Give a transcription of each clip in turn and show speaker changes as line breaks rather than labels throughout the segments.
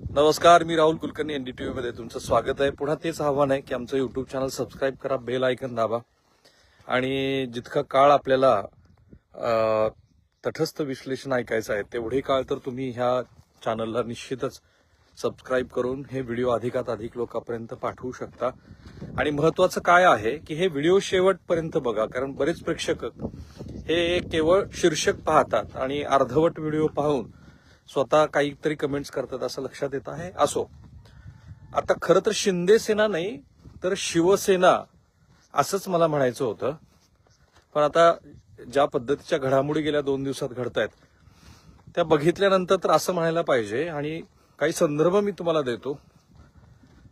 नमस्कार मी राहुल कुलकर्णी एनडीटीव्ही मध्ये तुमचं स्वागत आहे. पुन्हा तेच आव्हान आहे की आमचं युट्यूब चॅनल सबस्क्राईब करा बेल आयकन दाबा. आणि जितका काळ आपल्याला तटस्थ विश्लेषण ऐकायचं आहे तेवढे काळ तर तुम्ही ह्या चॅनलला निश्चितच सबस्क्राईब करून हे व्हिडिओ अधिकात अधिक लोकांपर्यंत पाठवू शकता. आणि महत्वाचं काय आहे की हे व्हिडिओ शेवटपर्यंत बघा कारण बरेच प्रेक्षक हे केवळ शीर्षक पाहतात आणि अर्धवट व्हिडिओ पाहून स्वतः काहीतरी कमेंट्स करतात असं लक्षात येत आहे. असो. आता खरं तर शिंदे सेना नाही तर शिवसेना असंच मला म्हणायचं होतं. पण आता ज्या पद्धतीच्या घडामोडी गेल्या दोन दिवसात घडतायत त्या बघितल्यानंतर तर असं म्हणायला पाहिजे आणि काही संदर्भ मी तुम्हाला देतो.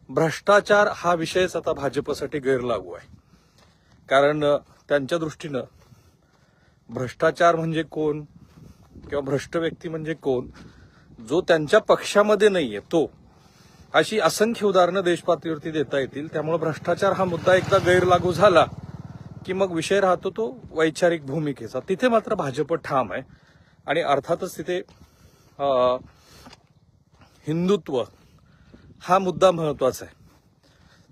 भ्रष्टाचार हा विषयच आता भाजपसाठी गैरलागू आहे. कारण त्यांच्या दृष्टीनं भ्रष्टाचार म्हणजे कोण किंवा भ्रष्ट व्यक्ती म्हणजे कोण जो त्यांच्या पक्षामध्ये नाहीये तो. अशी असंख्य उदाहरणं देशपातळीवरती देता येतील. त्यामुळे भ्रष्टाचार हा मुद्दा एकदा गैरलागू झाला की मग विषय राहतो तो वैचारिक भूमिकेचा. तिथे मात्र भाजप ठाम आहे. आणि अर्थातच तिथे हिंदुत्व हा मुद्दा महत्त्वाचा आहे.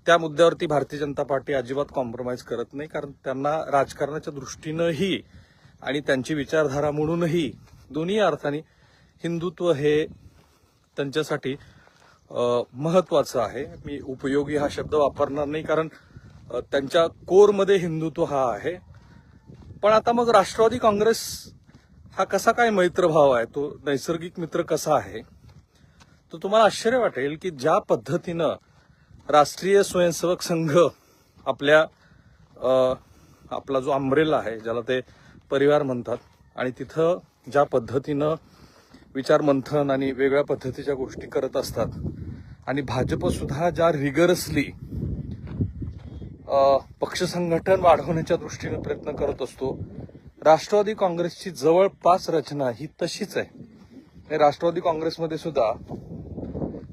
त्या मुद्द्यावरती भारतीय जनता पार्टी अजिबात कॉम्प्रोमाइज करत नाही कारण त्यांना राजकारणाच्या दृष्टीनंही आणि त्यांची विचारधारा म्हणूनही दोन्ही अर्थाने हिंदुत्व हे त्यांच्यासाठी महत्वाचं आहे. मी उपयोगी हा शब्द वापरणार नाही कारण त्यांच्या कोरमध्ये हिंदुत्व हा आहे. पण आता मग राष्ट्रवादी काँग्रेस हा कसा काय मैत्रभाव आहे? तो नैसर्गिक मित्र कसा आहे? तर तुम्हाला आश्चर्य वाटेल की ज्या पद्धतीनं राष्ट्रीय स्वयंसेवक संघ आपल्या आपला जो आंब्रेला आहे ज्याला ते परिवार म्हणतात आणि तिथं ज्या पद्धतीनं विचारमंथन आणि वेगळ्या पद्धतीच्या गोष्टी करत असतात आणि भाजपसुद्धा ज्या रिगरसली पक्ष संघटन वाढवण्याच्या दृष्टीने प्रयत्न करत असतो राष्ट्रवादी काँग्रेसची जवळपास रचना ही तशीच आहे. राष्ट्रवादी काँग्रेसमध्ये सुद्धा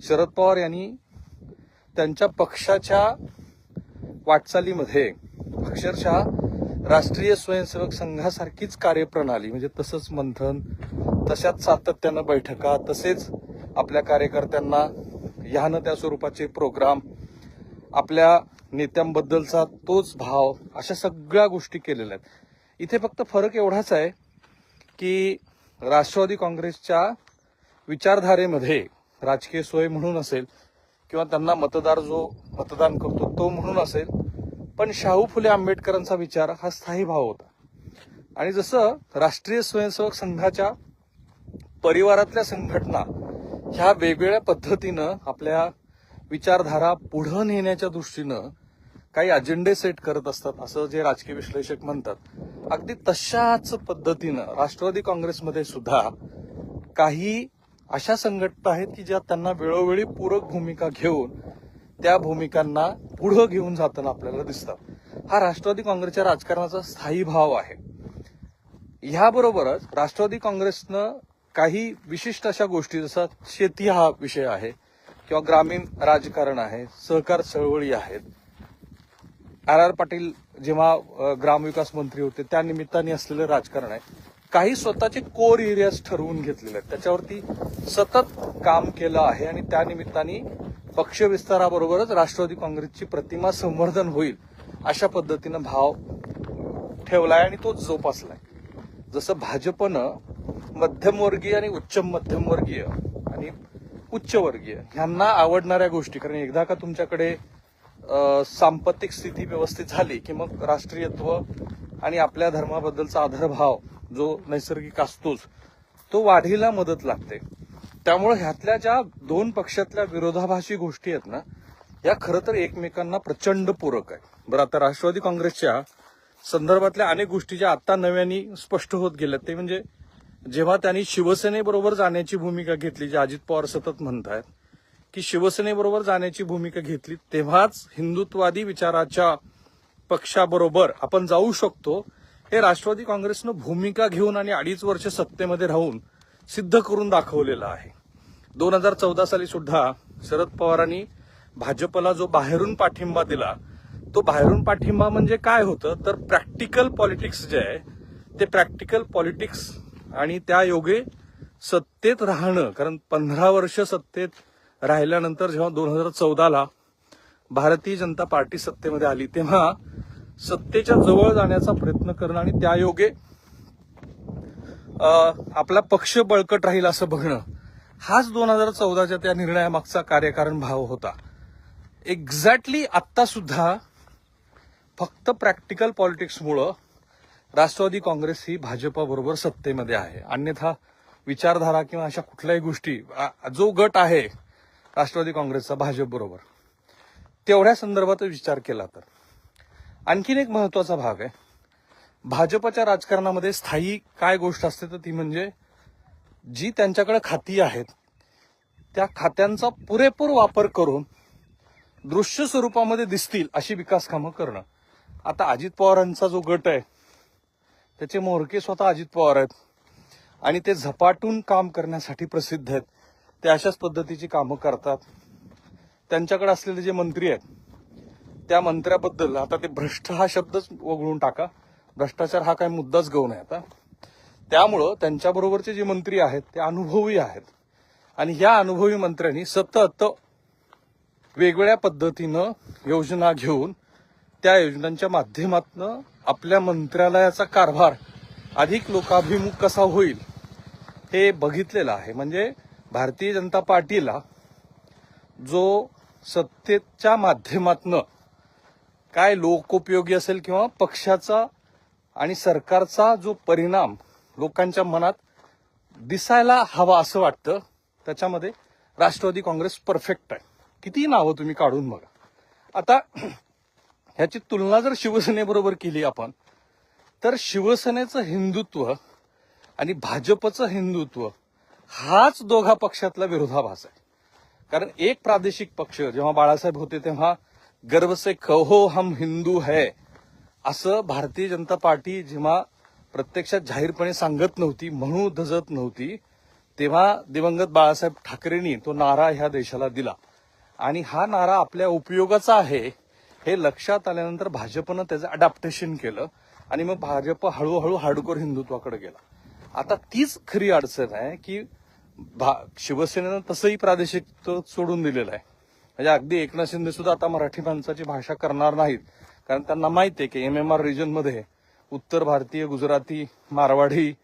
शरद पवार यांनी त्यांच्या पक्षाच्या वाटचालीमध्ये अक्षरशः राष्ट्रीय स्वयंसेवक संघासारखीच कार्यप्रणाली म्हणजे तसंच मंथन तशाच सातत्यानं बैठका तसेच आपल्या कार्यकर्त्यांना ह्यानं त्या स्वरूपाचे प्रोग्राम आपल्या नेत्यांबद्दलचा तोच भाव अशा सगळ्या गोष्टी केलेल्या आहेत. इथे फक्त फरक एवढाच आहे की राष्ट्रवादी काँग्रेसच्या विचारधारेमध्ये राजकीय सोय म्हणून असेल किंवा त्यांना मतदार जो मतदान करतो तो म्हणून असेल पण शाहू फुले आंबेडकरांचा विचार हा स्थायी भाव होता. आणि जसं राष्ट्रीय स्वयंसेवक संघाच्या परिवारातल्या संघटना ह्या वेगवेगळ्या पद्धतीनं आपल्या विचारधारा पुढं नेण्याच्या दृष्टीनं काही अजेंडे सेट करत असतात असं जे राजकीय विश्लेषक म्हणतात. अगदी तशाच पद्धतीनं राष्ट्रवादी काँग्रेसमध्ये सुद्धा काही अशा संघटना आहेत की ज्या त्यांना वेळोवेळी पूरक भूमिका घेऊन त्या भूमिकांना पुढं घेऊन जाताना आपल्याला दिसतात. हा राष्ट्रवादी काँग्रेसच्या राजकारणाचा स्थायी भाव आहे. ह्याबरोबरच राष्ट्रवादी काँग्रेसनं काही विशिष्ट अशा गोष्टी जसा शेती हा विषय आहे किंवा ग्रामीण राजकारण आहे सहकार चळवळी आहेत आर आर पाटील जेव्हा ग्रामविकास मंत्री होते त्या निमित्ताने असलेलं राजकारण आहे. काही स्वतःचे कोर एरियाज ठरवून घेतलेले आहेत. त्याच्यावरती सतत काम केलं आहे आणि त्या निमित्ताने पक्ष विस्ताराबरोबरच राष्ट्रवादी काँग्रेसची प्रतिमा संवर्धन होईल अशा पद्धतीनं भाव ठेवलाय आणि तो जोपासलाय. जसं भाजपनं मध्यमवर्गीय आणि उच्च मध्यमवर्गीय आणि उच्चवर्गीय ह्यांना आवडणाऱ्या गोष्टी कारण एकदा का तुमच्याकडे सांपत्तिक स्थिती व्यवस्थित झाली की मग राष्ट्रीयत्व आणि आपल्या धर्माबद्दलचा आदरभाव जो नैसर्गिक असतोच तो वाढीला मदत लागते. त्यामुळे ह्यातल्या ज्या दोन पक्षातल्या विरोधाभाषी गोष्टी आहेत ना या खरं तर एकमेकांना प्रचंड पूरक आहे बरं आता राष्ट्रवादी काँग्रेसच्या संदर्भातल्या अनेक गोष्टी ज्या आता नव्याने स्पष्ट होत गेल्या ते म्हणजे जेव्हा त्यांनी शिवसेनेबरोबर जाण्याची भूमिका घेतली जे अजित पवार सतत म्हणतायत की शिवसेनेबरोबर जाण्याची भूमिका घेतली तेव्हाच हिंदुत्वादी विचाराच्या पक्षाबरोबर आपण जाऊ शकतो हे राष्ट्रवादी काँग्रेसनं भूमिका घेऊन आणि अडीच वर्ष सत्तेमध्ये राहून सिद्ध करून दाखवलेलं आहे. दोन हजार चौदा साली सुद्धा शरद पवारांनी भाजपला जो बाहेरून पाठिंबा दिला तो बाहेरून पाठिंबा म्हणजे काय होतं? तर प्रॅक्टिकल पॉलिटिक्स जे आहे ते प्रॅक्टिकल पॉलिटिक्स आणि त्या योगे सत्तेत राहणं कारण पंधरा वर्ष सत्तेत राहिल्यानंतर जेव्हा दोन हजार चौदाला भारतीय जनता पार्टी सत्तेमध्ये आली तेव्हा सत्तेच्या जवळ जाण्याचा प्रयत्न करणं आणि त्यायोगे आपला पक्ष बळकट राहील असं बघणं हाच दोन हजार चौदाच्या त्या निर्णयामागचा कार्यकारण भाव होता. एक्झॅक्टली आत्ता सुद्धा फक्त प्रॅक्टिकल पॉलिटिक्समुळं राष्ट्रवादी काँग्रेस ही भाजपाबरोबर सत्तेमध्ये आहे. अन्यथा विचारधारा किंवा अशा कुठल्याही गोष्टी जो गट आहे राष्ट्रवादी काँग्रेसचा भाजप बरोबर. तेवढ्या संदर्भात विचार केला तर. आणखीन एक महत्त्वाचा भाग आहे. भाजपच्या राजकारणामध्ये स्थायी काय गोष्ट असते तर ती म्हणजे जी त्यांच्याकडे खाती आहेत त्या खात्यांचा पुरेपूर वापर करून दृश्य स्वरूपामध्ये दिसतील अशी विकास कामं करणं. आता अजित पवारांचा जो गट आहे त्याचे मोहरके स्वतः अजित पवार आहेत आणि ते झपाटून काम करण्यासाठी प्रसिद्ध आहेत. ते अशाच पद्धतीची कामं करतात. त्यांच्याकडे असलेले जे मंत्री आहेत त्या मंत्र्याबद्दल आता ते भ्रष्ट हा शब्दच वगळून टाका. भ्रष्टाचार हा काही मुद्दाच गौण नये आता. त्यामुळं त्यांच्याबरोबरचे जे मंत्री आहेत ते अनुभवी आहेत. आणि ह्या अनुभवी मंत्र्यांनी सतत वेगवेगळ्या पद्धतीनं योजना घेऊन त्या योजनांच्या माध्यमातून आपल्या मंत्रालयाचा कारभार अधिक लोकाभिमुख कसा होईल हे बघितलेलं आहे. म्हणजे भारतीय जनता पार्टीला जो सत्तेच्या माध्यमातनं काय लोकोपयोगी असेल किंवा पक्षाचा आणि सरकारचा जो परिणाम लोकांच्या मनात दिसायला हवा असं वाटतं त्याच्यामध्ये राष्ट्रवादी काँग्रेस परफेक्ट आहे. किती नावं तुम्ही काढून बघा. आता ह्याची तुलना जर शिवसेनेबरोबर केली आपण तर शिवसेनेचं हिंदुत्व आणि भाजपचं हिंदुत्व हाच दोघा पक्षातला विरोधाभास आहे. कारण एक प्रादेशिक पक्ष जेव्हा बाळासाहेब होते तेव्हा गर्व से कहो हो हम हिंदू है असं भारतीय जनता पार्टी जेव्हा प्रत्यक्षात जाहीरपणे सांगत नव्हती म्हणू धजत नव्हती तेव्हा दिवंगत बाळासाहेब ठाकरेंनी तो नारा ह्या देशाला दिला. आणि हा नारा आपल्या उपयोगाचा आहे हे लक्षात आल्यानंतर भाजपनं त्याचं अडॅप्टेशन केलं आणि मग भाजप हळूहळू हार्डकोर हिंदुत्वाकडे गेला. आता तीच खरी अडचण आहे की भा- शिवसेनेनं तसंही प्रादेशिक सोडून दिलेलं आहे. म्हणजे अगदी एकनाथ शिंदे सुद्धा आता मराठी माणसाची भाषा करणार नाहीत. कारण त्यांना माहिती आहे की एम एम आर रिजनमध्ये उत्तर भारतीय गुजराती मारवाडी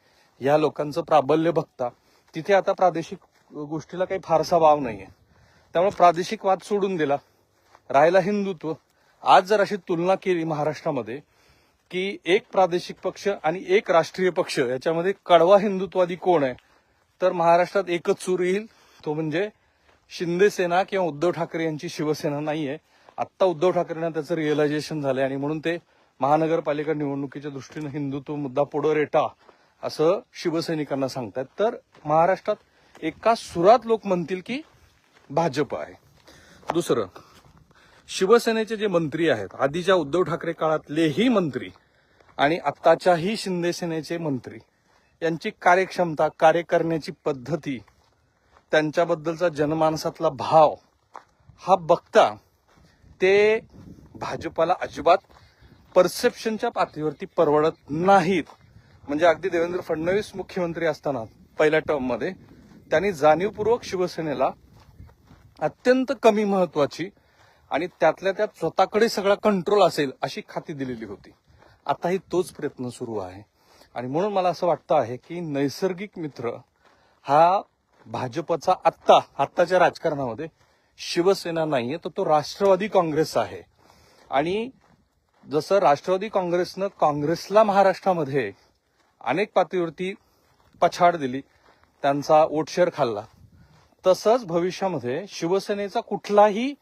या लोकांचं प्राबल्य बघता तिथे आता प्रादेशिक गोष्टीला काही फारसा वाव नाहीये. त्यामुळे प्रादेशिक वाद सोडून दिला. राहिला हिंदुत्व. आज जर अशी तुलना केली महाराष्ट्रामध्ये की एक प्रादेशिक पक्ष आणि एक राष्ट्रीय पक्ष याच्यामध्ये कडवा हिंदुत्वादी कोण आहे? तर महाराष्ट्रात एकच सूर येईल तो म्हणजे शिंदे सेना किंवा उद्धव ठाकरे यांची शिवसेना नाहीये. आत्ता उद्धव ठाकरेंना त्याचं रिअलायझेशन झालंय आणि म्हणून ते महानगरपालिका निवडणुकीच्या दृष्टीनं हिंदुत्व मुद्दा पुढं रेटा असं शिवसैनिकांना सांगतात तर महाराष्ट्रात एका सुरात लोक म्हणतील की भाजप आहे. दुसरं शिवसेनेचे जे मंत्री आहेत आधीच्या उद्धव ठाकरे काळातलेही मंत्री आणि आत्ताच्याही शिंदेसेनेचे मंत्री यांची कार्यक्षमता कार्य करण्याची पद्धती त्यांच्याबद्दलचा जनमानसातला भाव हा बघता ते भाजपाला अजिबात परसेप्शनच्या पातळीवरती परवडत नाहीत. म्हणजे अगदी देवेंद्र फडणवीस मुख्यमंत्री असताना पहिल्या टर्ममध्ये त्यांनी जाणीवपूर्वक शिवसेनेला अत्यंत कमी महत्वाची आणि त्यातल्या त्यात स्वतःकडे सगळा कंट्रोल असेल अशी खाती दिलेली होती. आताही तोच प्रयत्न सुरू आहे. आणि म्हणून मला असं वाटतं आहे की नैसर्गिक मित्र हा भाजपचा आत्ता आत्ताच्या राजकारणामध्ये शिवसेना नाहीये तर तो राष्ट्रवादी काँग्रेस आहे. आणि जसं राष्ट्रवादी काँग्रेसनं काँग्रेसला महाराष्ट्रामध्ये अनेक पातळीवरती पछाड दिली त्यांचा ओटशेअर खाल्ला तसंच भविष्यामध्ये शिवसेनेचा कुठलाही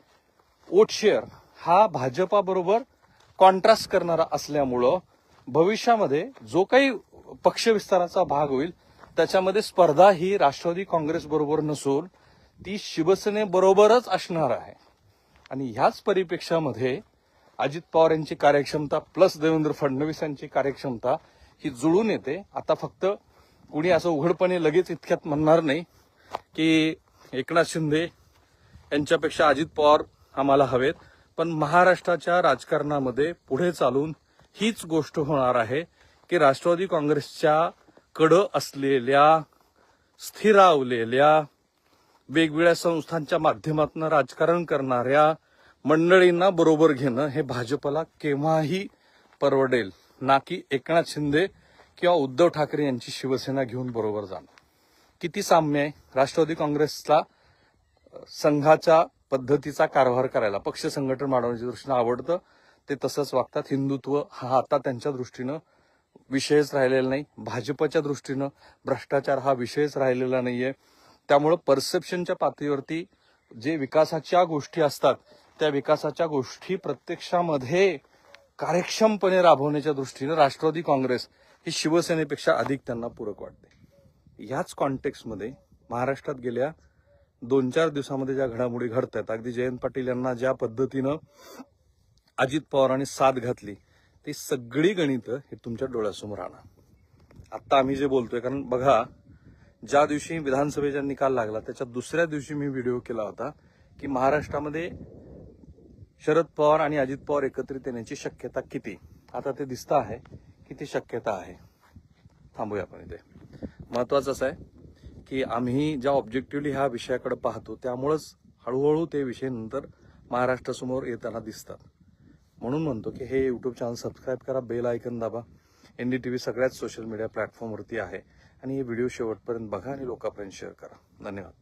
ओटशेअर हा भाजपाबरोबर कॉन्ट्रास्ट करणारा असल्यामुळं भविष्यामध्ये जो काही पक्षविस्ताराचा भाग होईल त्याच्यामध्ये स्पर्धा ही राष्ट्रवादी काँग्रेस बरोबर नसून ती शिवसेनेबरोबरच असणार आहे. आणि ह्याच परिप्रेक्षामध्ये अजित पवार यांची कार्यक्षमता प्लस देवेंद्र फडणवीस यांची कार्यक्षमता ही जुळून येते. आता फक्त कुणी असं उघडपणे लगेच इतक्यात म्हणणार नाही की एकनाथ शिंदे यांच्यापेक्षा अजित पवार आम्हाला हवेत. पण महाराष्ट्राच्या राजकारणामध्ये पुढे चालून हीच गोष्ट होणार आहे की राष्ट्रवादी काँग्रेसच्या कडं असलेल्या स्थिरावलेल्या वेगवेगळ्या संस्थांच्या माध्यमातून राजकारण करणाऱ्या मंडळींना बरोबर घेणं हे भाजपला केव्हाही परवडेल. ना की एकनाथ शिंदे किंवा उद्धव ठाकरे यांची शिवसेना घेऊन बरोबर जाणं. किती साम्य आहे राष्ट्रवादी काँग्रेसला संघाच्या पद्धतीचा कारभार करायला. पक्ष संघटन वाढवण्याच्या दृष्टीनं आवडतं. ते तसंच वागतात. हिंदुत्व हा आता त्यांच्या दृष्टीनं विषयच राहिलेला नाही. भाजपच्या दृष्टीनं भ्रष्टाचार हा विषयच राहिलेला नाहीये. त्यामुळं परसेप्शनच्या पातळीवरती जे विकासाच्या गोष्टी असतात त्या विकासाच्या गोष्टी प्रत्यक्षामध्ये कार्यक्षमपणे राबवण्याच्या दृष्टीनं राष्ट्रवादी काँग्रेस ही शिवसेनेपेक्षा अधिक त्यांना पूरक वाटते. याच कॉन्टेक्स्टमध्ये महाराष्ट्रात गेल्या दोन चार दिवसामध्ये ज्या घडामोडी घडत आहेत अगदी जयंत पाटील यांना ज्या पद्धतीनं अजित पवारांनी साथ घातली ती सगळी गणितं हे तुमच्या डोळ्यासमोर राहणार आत्ता आम्ही जे बोलतोय कारण बघा ज्या दिवशी विधानसभेचा निकाल लागला त्याच्या दुसऱ्या दिवशी मी व्हिडिओ केला होता की महाराष्ट्रामध्ये शरद पवार आणि अजित पवार एकत्रित येण्याची शक्यता किती? आता ते दिसतं आहे की ती शक्यता आहे. थांबूया आपण इथे. महत्वाचं असं आहे की आम्ही ज्या ऑब्जेक्टिव्हली ह्या विषयाकडे पाहतो त्यामुळंच हळूहळू ते विषय नंतर महाराष्ट्रासमोर येताना दिसतात. म्हणून म्हणतो की हे यूट्यूब चॅनल सबस्क्राईब करा बेल आयकन दाबा. एन डी टी व्ही सगळ्याच सोशल मीडिया प्लॅटफॉर्मवरती आहे. आणि हे व्हिडिओ शेवटपर्यंत बघा आणि लोकांपर्यंत शेअर करा. धन्यवाद.